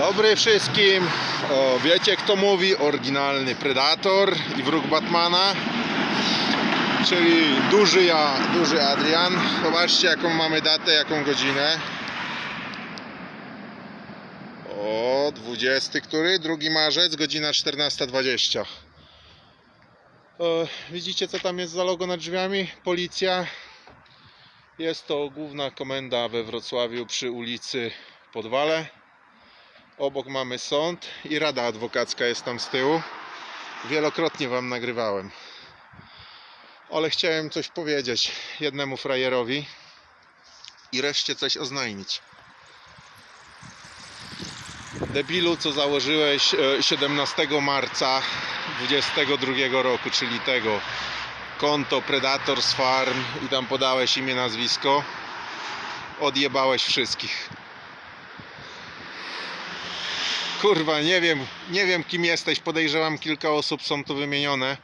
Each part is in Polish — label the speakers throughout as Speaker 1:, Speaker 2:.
Speaker 1: Dobry wszystkim. O, wiecie kto mówi? Oryginalny Predator i wróg Batmana. Czyli duży ja, duży Adrian. Zobaczcie jaką mamy datę, jaką godzinę. O, 20 który? 2 marzec, godzina 14.20. O, widzicie co tam jest za logo nad drzwiami? Policja. Jest to główna komenda we Wrocławiu przy ulicy Podwale. Obok mamy sąd i rada adwokacka jest tam z tyłu. Wielokrotnie Wam nagrywałem. Ale chciałem coś powiedzieć jednemu frajerowi i reszcie coś oznajmić. Debilu, co założyłeś e, 17 marca 22 roku, czyli tego konto Predators Farm i tam podałeś imię, nazwisko, odjebałeś wszystkich. Kurwa, nie wiem, nie wiem kim jesteś, podejrzewam kilka osób są tu wymienione.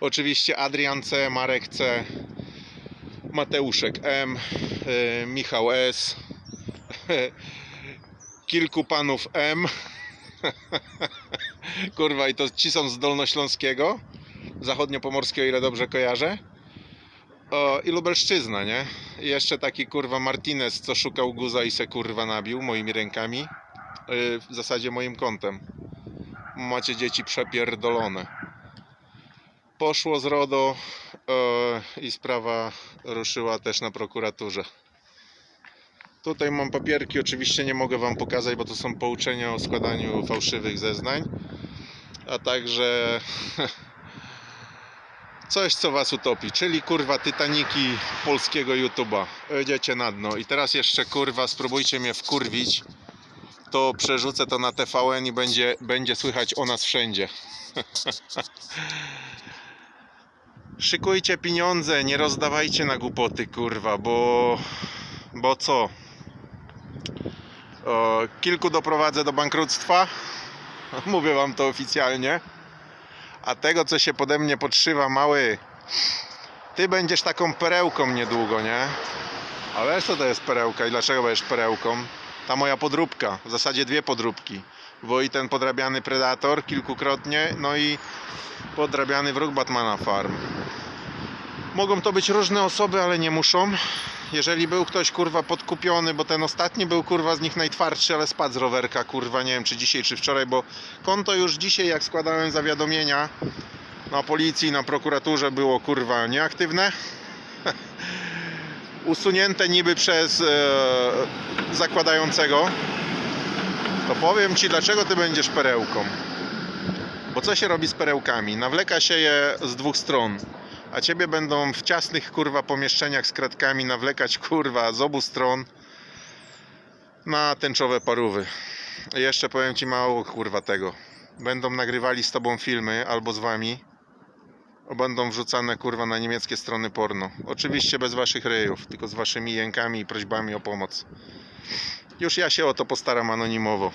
Speaker 1: Oczywiście Adrian C, Marek C, Mateuszek M, y, Michał S, kilku panów M. Kurwa, i to ci są z Dolnośląskiego, zachodniopomorskiego, ile dobrze kojarzę. O, I Lubelszczyzna, nie? I jeszcze taki kurwa Martinez, co szukał guza i se kurwa nabił moimi rękami. Yy, w zasadzie moim kątem. Macie dzieci przepierdolone. Poszło z RODO yy, i sprawa ruszyła też na prokuraturze. Tutaj mam papierki, oczywiście nie mogę Wam pokazać, bo to są pouczenia o składaniu fałszywych zeznań. A także coś, co Was utopi, czyli kurwa Tytaniki polskiego YouTube'a. Jedziecie na dno. I teraz jeszcze kurwa spróbujcie mnie wkurwić to przerzucę to na TVN i będzie, będzie słychać o nas wszędzie. Szykujcie pieniądze, nie rozdawajcie na głupoty, kurwa, bo. Bo co? O, kilku doprowadzę do bankructwa. Mówię wam to oficjalnie. A tego, co się pode mnie podszywa, mały, ty będziesz taką perełką niedługo, nie? Ale co to jest perełka i dlaczego będziesz perełką? Ta moja podróbka, w zasadzie dwie podróbki, bo i ten podrabiany Predator kilkukrotnie, no i podrabiany wróg Batmana Farm. Mogą to być różne osoby, ale nie muszą. Jeżeli był ktoś kurwa podkupiony, bo ten ostatni był kurwa z nich najtwardszy, ale spadł z rowerka, kurwa, nie wiem czy dzisiaj, czy wczoraj, bo konto już dzisiaj, jak składałem zawiadomienia na policji, na prokuraturze, było kurwa nieaktywne usunięte niby przez e, zakładającego, to powiem Ci, dlaczego Ty będziesz perełką. Bo co się robi z perełkami? Nawleka się je z dwóch stron, a Ciebie będą w ciasnych kurwa pomieszczeniach z kratkami nawlekać kurwa z obu stron na tęczowe parówy. I jeszcze powiem Ci mało kurwa tego. Będą nagrywali z Tobą filmy albo z Wami będą wrzucane kurwa na niemieckie strony porno. Oczywiście bez waszych ryjów, tylko z waszymi jękami i prośbami o pomoc. Już ja się o to postaram anonimowo.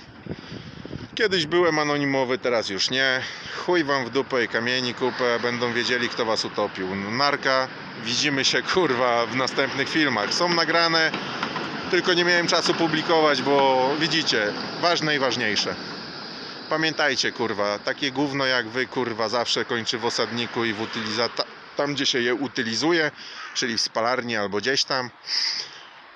Speaker 1: Kiedyś byłem anonimowy, teraz już nie. Chuj wam w dupę i kamieni kupę, będą wiedzieli kto was utopił. Narka, widzimy się kurwa w następnych filmach. Są nagrane, tylko nie miałem czasu publikować, bo widzicie, ważne i ważniejsze. Pamiętajcie, kurwa, takie gówno jak wy, kurwa, zawsze kończy w osadniku i w utylizacji, tam gdzie się je utylizuje, czyli w spalarni albo gdzieś tam.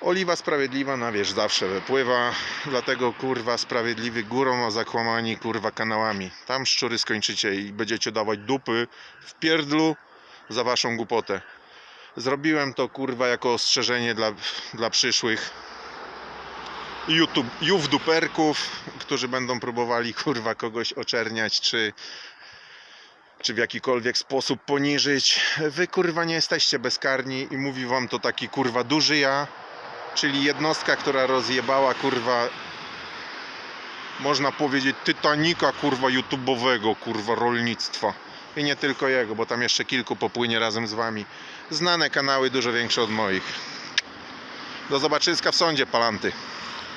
Speaker 1: Oliwa sprawiedliwa na wierzch zawsze wypływa, dlatego kurwa sprawiedliwy górą, a zakłamani kurwa kanałami. Tam szczury skończycie i będziecie dawać dupy w pierdlu za waszą głupotę. Zrobiłem to kurwa jako ostrzeżenie dla, dla przyszłych YouTube, duperków, którzy będą próbowali kurwa kogoś oczerniać, czy, czy w jakikolwiek sposób poniżyć. Wy kurwa nie jesteście bezkarni i mówi wam to taki kurwa duży ja, czyli jednostka, która rozjebała kurwa można powiedzieć Titanika kurwa YouTube'owego kurwa rolnictwa. I nie tylko jego, bo tam jeszcze kilku popłynie razem z wami. Znane kanały, dużo większe od moich. Do zobaczyska w sądzie, palanty.